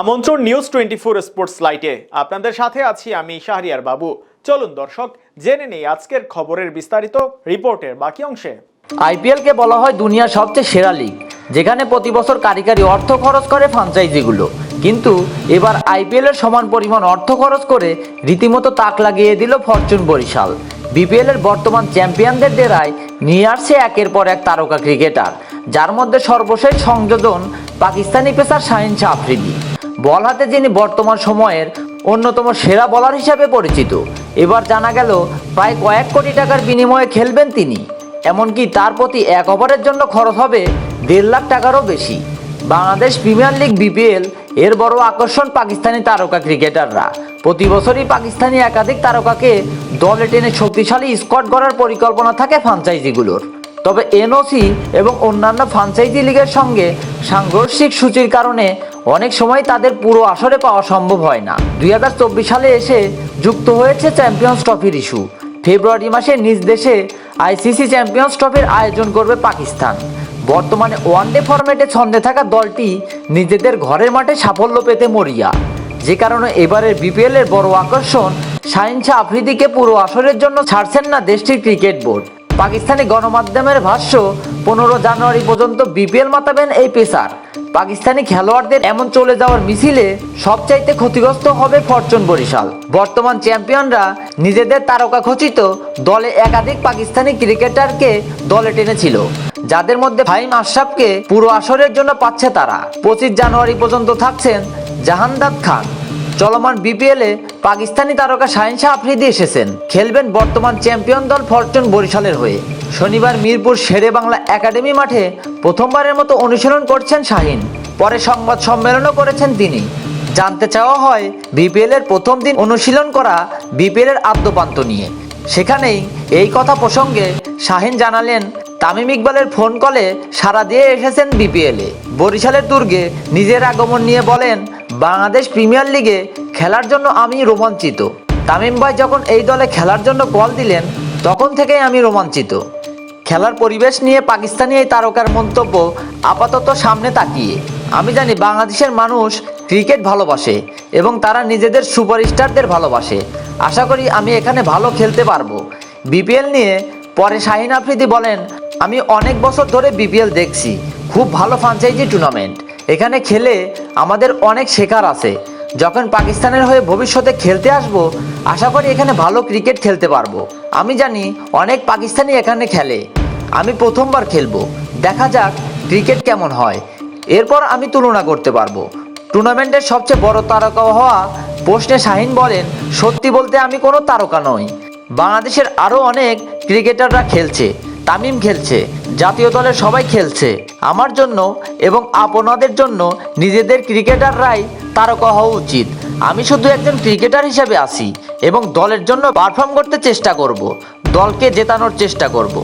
আমন্ত্রণ news twenty four sports লাইটে আপনাদের সাথে আছি আমি শাহরিয়ার বাবু। চলুন দর্শক, জেনে নেই আজকের খবরের বিস্তারিত রিপোর্টের বাকি অংশে। আইপিএলকে বলা হয় দুনিয়ার সবচেয়ে সেরা লিগ যেখানে প্রতি বছর কারিগরি অর্থ খরচ করে ফ্রাঞ্চাইজিগুলো কিন্তু এবার আইপিএল এর সমান পরিমাণ অর্থ খরচ করে রীতিমতো তাক লাগিয়ে দিল ফরচুন বরিশাল। বিপিএল এর বর্তমান চ্যাম্পিয়নদের ডেরায় নিয়ে আসছে একের পর এক তারকা ক্রিকেটার, যার মধ্যে সর্বশেষ সংযোজন পাকিস্তানি পেসার শাহিন শাহ আফ্রিদি। বল হাতে যিনি বর্তমান সময়ের অন্যতম সেরা বলার হিসাবে পরিচিত। এবার জানা গেল, প্রায় কয়েক কোটি টাকার বিনিময়ে খেলবেন তিনি। এমনকি তার প্রতি এক ওভারের জন্য খরচ হবে দেড় লাখ টাকারও বেশি। বাংলাদেশ প্রিমিয়ার লিগ বিপিএল এর বড় আকর্ষণ পাকিস্তানি তারকা ক্রিকেটাররা। প্রতি বছরই পাকিস্তানি একাধিক তারকাকে দলে টেনে শক্তিশালী স্কোয়াড গড়ার পরিকল্পনা থাকে ফ্রাঞ্চাইজিগুলোর তবে এনওসি এবং অন্যান্য ফ্রাঞ্চাইজি লিগের সঙ্গে সাংঘর্ষিক সূচির কারণে অনেক সময় তাদের পুরো আসরে পাওয়া সম্ভব হয় না। দুই হাজার চব্বিশ সালে এসে যুক্ত হয়েছে চ্যাম্পিয়ন্স ট্রফির ইস্যু। ফেব্রুয়ারি মাসে নিজ দেশে আইসিসি চ্যাম্পিয়ন্স ট্রফির আয়োজন করবে পাকিস্তান। বর্তমানে ওয়ানডে ফরম্যাটে ছন্দে থাকা দলটি নিজেদের ঘরের মাঠে সাফল্য পেতে মরিয়া। যে কারণে এবারের বিপিএল এর বড় আকর্ষণ শাহিন শাহ আফ্রিদিকে পুরো আসরের জন্য ছাড়ছেন না দেশটির ক্রিকেট বোর্ড। পাকিস্তানি গণমাধ্যমের ভাষ্য পনেরো জানুয়ারি পর্যন্ত বিপিএল মাতাবেন এই পেসার। পাকিস্তানি খেলোয়াড়দের এমন চলে যাওয়ার মিছিলে সবচাইতে ক্ষতিগ্রস্ত হবে ফরচুন বরিশাল। বর্তমান চ্যাম্পিয়নরা নিজেদের তারকা খচিত দলে একাধিক পাকিস্তানি ক্রিকেটারকে দলে টেনেছিল, যাদের মধ্যে ফাহিম আশরাফকে পুরো আসরের জন্য পাচ্ছে তারা। পঁচিশ জানুয়ারি পর্যন্ত থাকছেন জাহানদাদ খান। চলমান বিপিএলে পাকিস্তানি তারকা শাহিন শাহ আফ্রিদি এসেছেন। খেলবেন বর্তমান চ্যাম্পিয়ন দল ফরচুন বরিশালের হয়ে। শনিবার মিরপুর শেরে বাংলা একাডেমি মাঠে প্রথমবারের মতো অনুশীলন করছেন শাহিন। পরে সংবাদ সম্মেলনও করেছেন তিনি। জানতে চাওয়া হয় বিপিএল এর প্রথম দিন অনুশীলন করা বিপিএল এর আদ্যপান্ত নিয়ে। সেখানেই এই কথা প্রসঙ্গে শাহিন জানালেন, তামিম ইকবালের ফোন কলে সারা দিয়ে এসেছেন বিপিএলে বরিশালের দুর্গে নিজের আগমন নিয়ে বলেন বাংলাদেশ প্রিমিয়ার লিগে খেলার জন্য আমি রোমাঞ্চিত। তামিম ভাই যখন এই দলে খেলার জন্য কল দিলেন, তখন থেকেই আমি রোমাঞ্চিত। খেলার পরিবেশ নিয়ে পাকিস্তানি এই তারকার মন্তব্য আপাতত সামনে তাকিয়ে। আমি জানি বাংলাদেশের মানুষ ক্রিকেট ভালোবাসে এবং তারা নিজেদের সুপারস্টারদের ভালোবাসে। আশা করি আমি এখানে ভালো খেলতে পারব। বিপিএল নিয়ে পরে শাহিন আফ্রিদি বলেন, আমি অনেক বছর ধরে বিপিএল দেখছি। খুব ভালো ফ্রাঞ্চাইজি টুর্নামেন্ট এখানে খেলে আমাদের অনেক শেখার আছে। যখন পাকিস্তানের হয়ে ভবিষ্যতে খেলতে আসব, আশা করি এখানে ভালো ক্রিকেট খেলতে পারব। আমি জানি অনেক পাকিস্তানি এখানে খেলে। আমি প্রথমবার খেলব। দেখা যাক ক্রিকেট কেমন হয়। এরপর আমি তুলনা করতে পারব। টুর্নামেন্টের সবচেয়ে বড় তারকা হওয়া প্রশ্নে শাহিন বলেন, সত্যি বলতে আমি কোনো তারকা নই। বাংলাদেশের আরও অনেক ক্রিকেটাররা খেলছে। তামিম খেলছে। জাতীয় দলের সবাই খেলছে। আমার জন্য এবং আপনাদের জন্য নিজেদের ক্রিকেটাররাই তারকা হওয়া উচিত। আমি শুধু একজন ক্রিকেটার হিসেবে আসি এবং দলের জন্য পারফর্ম করতে চেষ্টা করব। দলকে জেতানোর চেষ্টা করব।